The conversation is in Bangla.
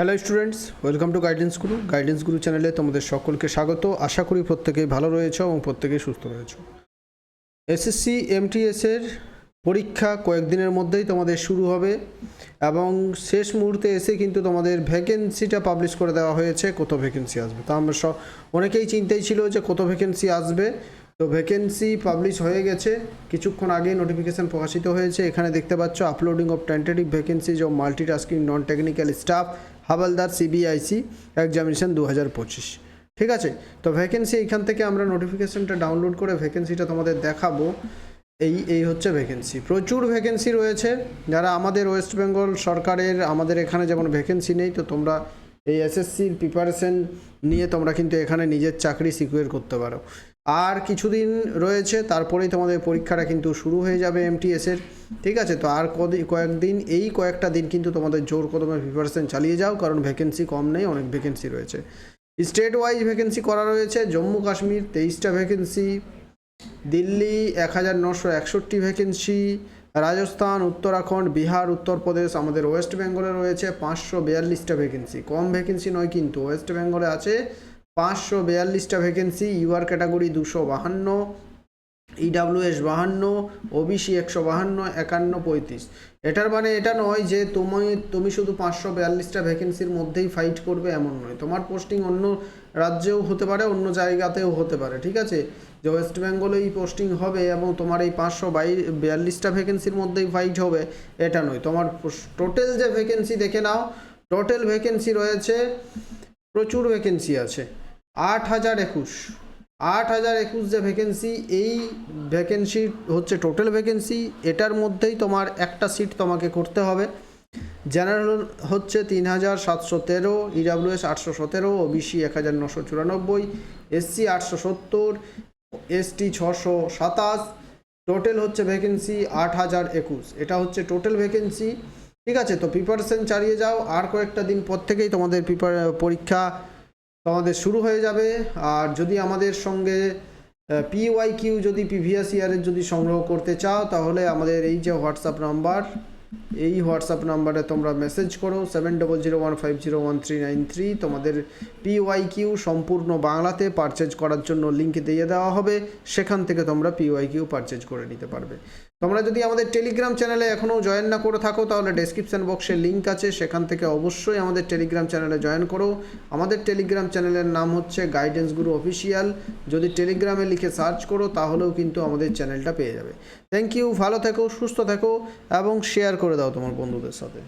Hello students welcome to Guidance Guru Guidance Guru চ্যানেলে তোমাদের সকলকে স্বাগত। আশা করি প্রত্যেকেই ভালো রয়েছে এবং প্রত্যেকেই সুস্থ রয়েছে। এসএসসি এমটিএসের পরীক্ষা কয়েকদিনের মধ্যেই তোমাদের শুরু হবে এবং শেষ মুহূর্তে এসে কিন্তু তোমাদের ভ্যাকেন্সিটা পাবলিশ করে দেওয়া হয়েছে, কত ভ্যাকেন্সি আসবে। তা আমরা সব অনেকেই চিন্তাই ছিল যে কত ভ্যাকেন্সি আসবে। তো ভ্যাকেন্সি পাবলিশ হয়ে গেছে। কিছুক্ষণ আগে নোটিফিকেশন প্রকাশিত হয়েছে। এখানে দেখতে পাচ্ছ uploading of tentative vacancies of multitasking non technical staff havaldar CBIC examination দু হাজার পঁচিশ। ঠিক আছে? তো ভ্যাকেন্সি এইখান থেকে আমরা নোটিফিকেশনটা ডাউনলোড করে ভ্যাকেন্সিটা তোমাদের দেখাবো। এই এই হচ্ছে ভ্যাকেন্সি প্রচুর ভ্যাকেন্সি রয়েছে। যারা আমাদের ওয়েস্ট বেঙ্গল সরকারের, আমাদের এখানে যেমন ভ্যাকেন্সি নেই, তো তোমরা এই এসএসসির প্রিপারেশন নিয়ে তোমরা কিন্তু এখানে নিজের চাকরি সিকিউর করতে পারো। আর কিছুদিন রয়েছে, তারপরেই তোমাদের পরীক্ষাটা কিন্তু শুরু হয়ে যাবে এমটিএসের ঠিক আছে, তো আর কদিন কয়েকদিন, এই কয়েকটা দিন কিন্তু তোমাদের জোর কদমে প্রিপারেশন চালিয়ে যাও, কারণ ভ্যাকেন্সি কম নেই, অনেক ভ্যাকেন্সি রয়েছে। স্টেট ওয়াইজ ভ্যাকেন্সি করা রয়েছে, জম্মু কাশ্মীর তেইশটা ভ্যাকেন্সি দিল্লি এক হাজার নশো একষট্টি ভ্যাকেন্সি রাজস্থান, উত্তরাখণ্ড, বিহার, উত্তরপ্রদেশ, আমাদের ওয়েস্ট বেঙ্গলে রয়েছে পাঁচশো বিয়াল্লিশটা ভ্যাকেন্সি কম ভ্যাকেন্সি নয় কিন্তু, ওয়েস্ট বেঙ্গলে আছে পাঁচশো বিয়াল্লিশটা ভ্যাকেন্সি ইউআর ক্যাটাগরি দুশো বাহান্ন ইডাব্লিউএস বাহান্ন ওবিসি একশো বাহান্ন, একান্ন পঁয়ত্রিশ। এটার মানে এটা নয় যে তুমি তুমি শুধু পাঁচশো বিয়াল্লিশটা ভ্যাকেন্সির মধ্যেই ফাইট করবে এমন নয়। তোমার পোস্টিং অন্য রাজ্যেও হতে পারে, অন্য জায়গাতেও হতে পারে, ঠিক আছে? যে ওয়েস্ট বেঙ্গলেই পোস্টিং হবে এবং তোমার এই পাঁচশো বাই বিয়াল্লিশটা ভ্যাকেন্সির মধ্যেই ফাইট হবে, এটা নয়। তোমার টোটাল যে ভ্যাকেন্সি দেখে নাও টোটাল ভ্যাকেন্সি রয়েছে প্রচুর ভ্যাকেন্সি আছে। আট হাজার একুশ। আট হাজার একুশ যে ভ্যাকেন্সি এই ভ্যাকেন্সি হচ্ছে টোটাল ভ্যাকেন্সি এটার মধ্যেই তোমার একটা সিট তোমাকে করতে হবে। জেনারেল হচ্ছে তিন হাজার সাতশো তেরো ইডাব্লিউএস আটশো সতেরো ওবিসি এক হাজার নশো চুরানব্বই এসসি আটশো সত্তর এসটি ছশো সাতাশ। টোটাল হচ্ছে ভ্যাকেন্সি আট হাজার একুশ। এটা হচ্ছে টোটাল ভ্যাকেন্সি ঠিক আছে, তো প্রিপারেশন চালিয়ে যাও। আর কয়েকটা দিন পর থেকেই তোমাদের প্রিপার পরীক্ষা তোমাদের শুরু হয়ে যাবে। আর যদি আমাদের সঙ্গে পিওয়াই কিউ যদি প্রিভিয়াস ইয়ারের যদি সংগ্রহ করতে চাও, তাহলে আমাদের এই যে হোয়াটসঅ্যাপ নাম্বার এই হোয়াটসঅ্যাপ নাম্বারে তোমরা মেসেজ করো seven double zero one five zero one three nine three তোমাদের পিওয়াই কিউ সম্পূর্ণ বাংলাতে পারচেজ করার জন্য লিঙ্ক দিয়ে দেওয়া হবে। সেখান থেকে তোমরা পিওয়াই কিউ পারচেজ করে নিতে পারবে। তোমরা যদি আমাদের টেলিগ্রাম চ্যানেলে এখনও জয়েন না করে থাকো, তাহলে ডেসক্রিপশন বক্সে লিঙ্ক আছে। সেখান থেকে অবশ্যই আমাদের টেলিগ্রাম চ্যানেলে জয়েন করো। আমাদের টেলিগ্রাম চ্যানেলের নাম হচ্ছে গাইডেন্স গুরু অফিসিয়াল যদি টেলিগ্রামে লিখে সার্চ করো, তাহলেও কিন্তু আমাদের চ্যানেলটা পেয়ে যাবে। থ্যাংক ইউ ভালো থেকো, সুস্থ থেকো, এবং শেয়ার করে দাও তোমার বন্ধুদের সাথে।